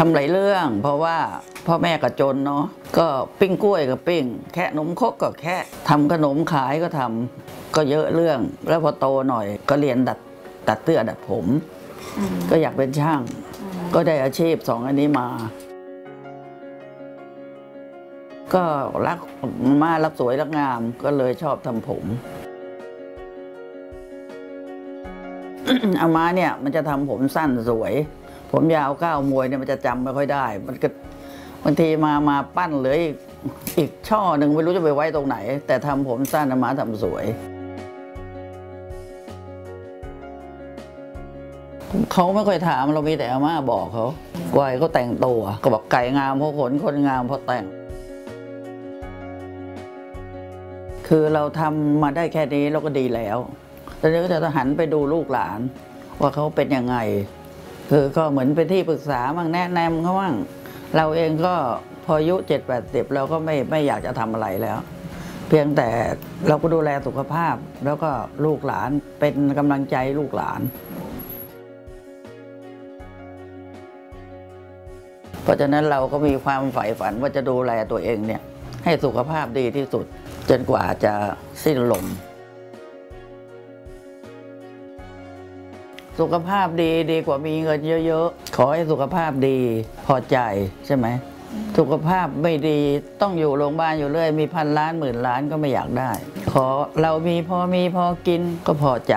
ทำหลายเรื่อง เพราะว่าพ่อแม่ก็จนเนาะก็ปิ้งกล้วยก็ปิ้ง แค่นมคกก็แค่ทำขนมขายก็ทำก็เยอะเรื่อง แล้วพอโตหน่อยก็เรียนดัดตัดเตื้อดัดผม ก็อยากเป็นช่าง ก็ได้อาชีพสองอันนี้มา ก็รักมารักสวยรักงามก็เลยชอบทำผมอามาเนี่ยมันจะทำผมสั้นสวย ผมยาวก้าวมวยเนี่ยมันจะจำไม่ค่อยได้ มันก็บางทีมามาปั้นเหลยอีกอีกช่อหนึ่งไม่รู้จะไปไว้ตรงไหน แต่ทำผมสั้นอามาทำสวยเขาไม่ค่อยถามเรามีแต่อาม่าบอกเขากวายเขาแต่งตัวก็บอกไก่งามเพราะขนคนงามเพราะแต่ง คือเราทำมาได้แค่นี้เราก็ดีแล้วตอนนี้ก็จะหันไปดูลูกหลาน ว่าเขาเป็นยังไง คือก็เหมือนเป็นที่ปรึกษามั่งแนะนำเขามั่งเราเองก็พออายุเจ็ดแปดสิบเราก็ไม่ไม่อยากจะทำอะไรแล้ว เพียงแต่เราก็ดูแลสุขภาพ แล้วก็ลูกหลานเป็นกำลังใจลูกหลาน เพราะฉะนั้นเราก็มีความใฝ่ฝันว่าจะดูแลตัวเองเนี่ยให้สุขภาพดีที่สุด จนกว่าจะสิ้นลม สุขภาพดีดีกว่ามีเงินเยอะๆ ขอให้สุขภาพดีพอใจใช่ไหม สุขภาพไม่ดีต้องอยู่โรงพยาบาลอยู่เรื่อย มีพันล้านหมื่นล้านก็ไม่อยากได้ ขอเรามีพอมีพอกินก็พอใจ